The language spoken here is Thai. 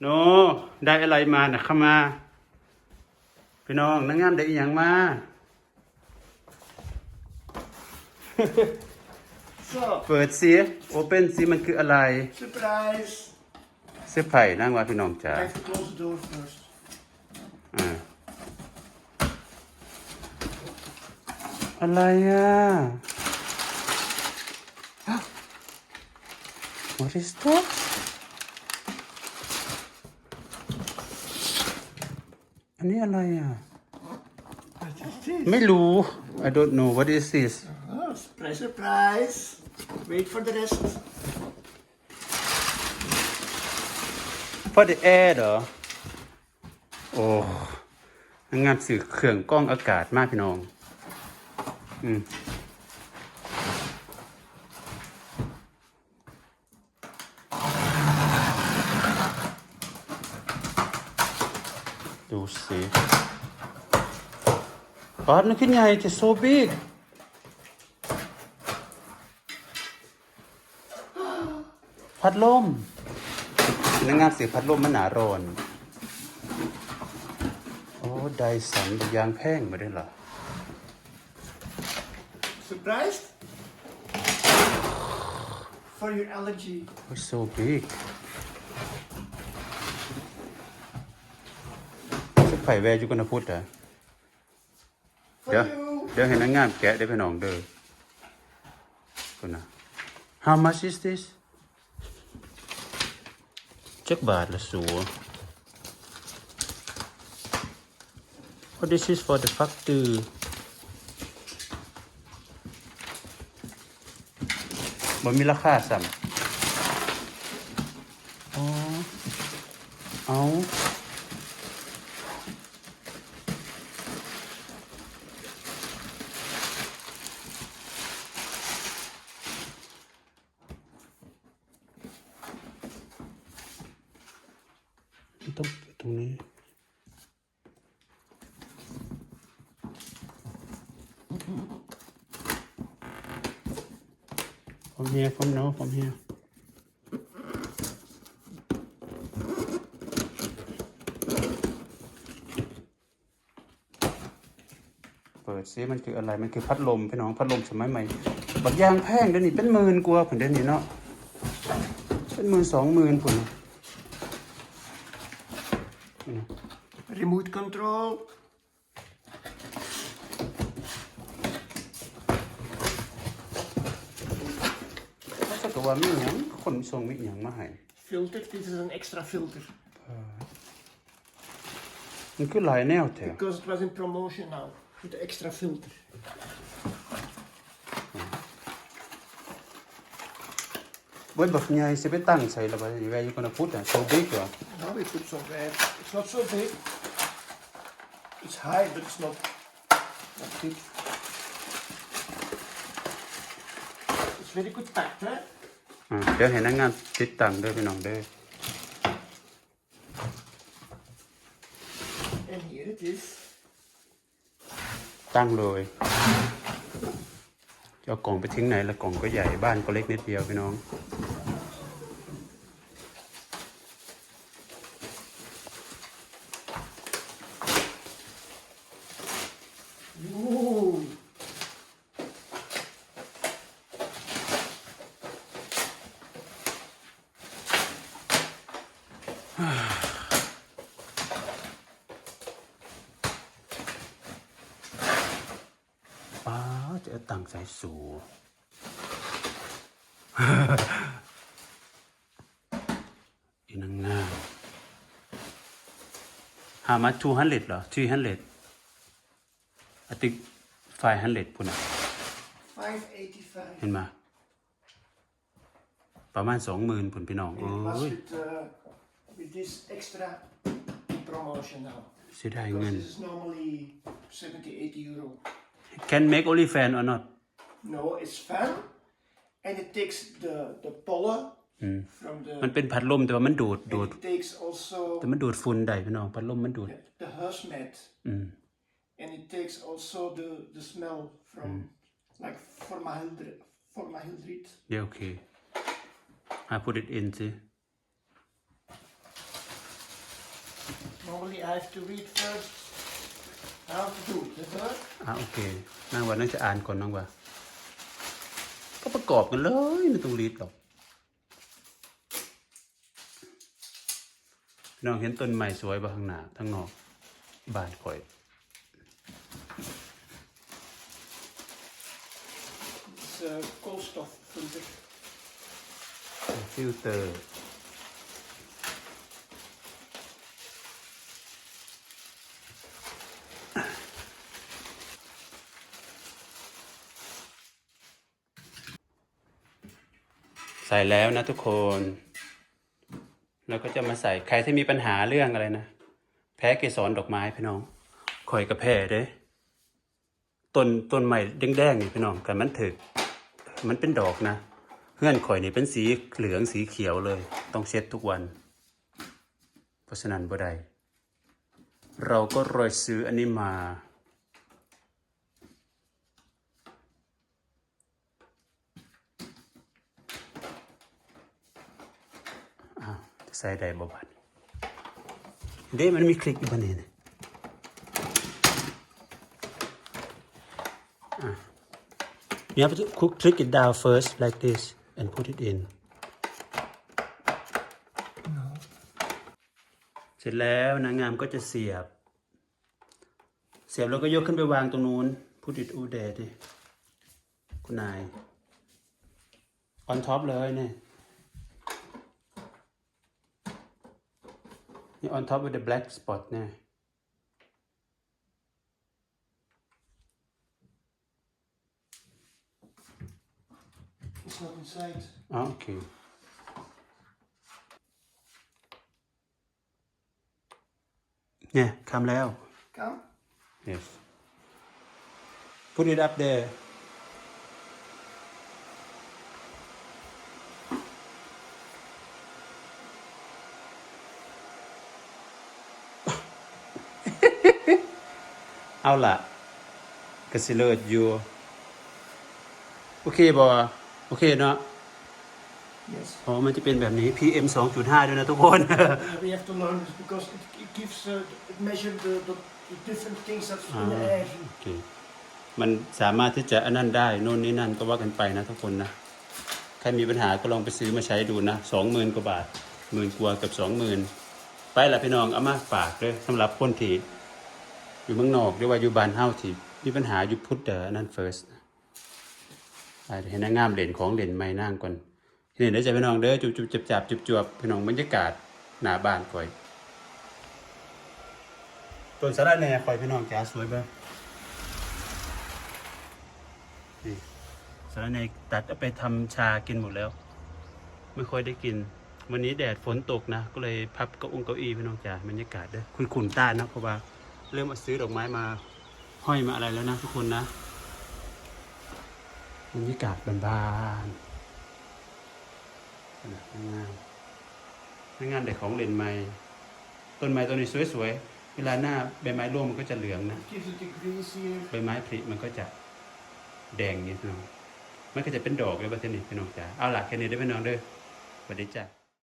โนได้อะไรมาน่ะเข้ามาพี่น้องนางงามได้อีหยังมา So, เปิดสิโอเปนสิมันคืออะไร surprise. เสื้อไผ่นั่งว่าพี่น้องจ๋า I have to close the door first. อ่าอะไรอะ What is that อันนี้อะไรอะ What is this? ไม่รู้ I don't know what is this Oh, surprise, surprise. Wait for the rest. for the air เหรอ โอ้นางงามสื่อเครื่องกล้องอากาศมากพี่น้อง อืม ดูสิ อ๋อนั่นขึ้นใหญ่จะ so big พัดลมพนักงานเสียพัดลมมันหนาร้อน โอ้ไดสันยางแพงมาได้เหรอ Surprised? For your allergy. Oh, so big สักไผ่แวร์อยู่กันนะพุทธอะ For เดี๋ยวเดี๋ยวให้นางงามแกะได้พี่น้องเด้อคนนะ How much is this จักบาทละสัว Oh this is for the factor บ่มีราคาซ้ำอ๋อเอา ต้องเปิดตรงนี้ From here, from no, from here. เปิดซิมันคืออะไรมันคือพัดลมพี่น้องพัดลมสมัยใหม่บักยางแพงเดี๋ยวนี้เป็นหมื่นกว่าผุนเดี๋ยวนี้เนาะเป็นหมื่นสองหมื่นผุน Remote control. ถ้าเกิดว่ามีหยังคนส่งมีหยังมาให้ Filter. This is an extra filter. มันคือหลายแนวแถว Because it was in promotion now. With the extra filter. เว้ยบักใหญ่สิไปตั้งใส่ละบ่แวอยู่กันพุทธอะ so big เหรอ Now we put somewhere. It's not so big. It's high, but it's not that big. It's very good packed, huh? อ่าเดี๋ยวให้นักงานติดตั้งเด้อพี่น้องเด้อ And here it is. ตั้งเลยจะ เอากล่องไปทิ้งไหนละกล่องก็ใหญ่บ้านก็เล็กนิดเดียวพี่น้อง Ooh. Ah, ป้า จะเอาตังใส่สูอีนังงามหามา200เหรอ300 I think 500พุ่นน่ะ 585. เห็นมาประมาณสองหมื่นผลพี่น้อง And โอ้ it was ย with, uh, with this extra promotion now. เสียดาย Because เงิน this is normally 70, 80 euro. can make only fan or not No, it's fan. And it takes the, the pollen from the... มันเป็นพัดลมแต่ว่ามันดูดดูด And it takes also แต่มันดูดฝุ่นได้พี่น้องพัดลมมันดูด the hazmat. And it takes also the, the smell from like formaldehyde. formaldehyde. เดี๋ยวโอเคหา put it in สิ Normally I have to read first how to do it. Is that? อะโอเคนางว่าน่าจะอ่านก่อนนางว่า ก็ประกอบกันเลยไม่ต้องรีดหรอกพี่น้องเห็นต้นไม้สวยบ่ข้างหน้าทั้งนอกบ้านข่อย It's uh, koolstof filter. ฟิลเตอร์ ใส่แล้วนะทุกคน แล้วก็จะมาใส่ใครที่มีปัญหาเรื่องอะไรนะ แพ้เกสรดอกไม้พี่น้องข่อยกับแพ้เด้ต้นต้นใหม่แดงๆนี่พี่น้องกันมันถึก มันเป็นดอกนะเพื่อนข่อยนี่เป็นสีเหลืองสีเขียวเลย ต้องเช็ดทุกวัน เพราะฉะนั้นบ่ได้เราก็รอยซื้ออันนี้มา อ้าวจะ ใส่ได้บ่บัดเด้มันมีคลิกอยู่บนนี้นะอะ You have to cook, trick it down first like this and put it in. เสร็จแล้วนางงามก็จะเสียบ เสียบแล้วก็ยกขึ้นไปวางตรงนู้น put it อูเดดิคุณนาย on top เลยเนี่ย on top with the black spot เนี่ย It's not inside. อ๋อโอเคเนี่ยคำแล้ว Come. Yes. Put it up there. เอาล่ะกสิเลิศอยู่ โอเคบอโอเคเนาะ Yes. อ๋อมันจะเป็นแบบนี้ PM 2.5 ด้วยนะทุกคน Uh, we have to learn this because it, it gives uh, it measures the, the, the different things that's in the air. โอเค มันสามารถที่จะอันนั้นได้โน่นนี่นั่นก็ว่ากันไปนะทุกคนนะ ใครมีปัญหาก็ลองไปซื้อมาใช้ดูนะสองหมื่นกว่าบาทหมื่นกว่าเกับสองหมื่นไปละพี่น้องเอามาฝากเลยสำหรับคนที่ อยู่เมืองนอกหรือว่าอยู่บ้านเฮาที่มีปัญหาอยู่พุทธเดอนั่น first ไปเห็นนางงามเหรียญของเหรียญไม้นั่งก่อนทีนี้เดี๋ยวจพี่น้องเด้อจุบจุบจับจับจุบจวบพี่น้องบรรยากาศหน้าบ้านก่อยต้นสาระแหน่คอยพี่น้องแกสวยเบ้างนี่สารในตัดเอาไปทำชากินหมดแล้ว ไม่ค่อยได้กิน วันนี้แดดฝนตกนะ ก็เลยพับก้าองเก้าอี้พี่น้องจ๋าบรรยากาศเด้อคุณขุนต้านนะเพราะว่า เริ่มมาซื้อดอกไม้มาห้อยมาอะไรแล้วนะทุกคนนะบรรยากาศบานๆนงามงามแต่ของเล่นไม้ต้นไม้ต้นนี้สวยๆ เวลาหน้าใบไม้ร่วงมันก็จะเหลืองนะ ใบไม้ผลิมันก็จะแดงนิดนึงมันก็จะเป็นดอกเลยบัดนี้พี่น้องจ๋าเอาล่ะแค่นี้ได้พี่น้องเด้อสวัสดีจ้ะ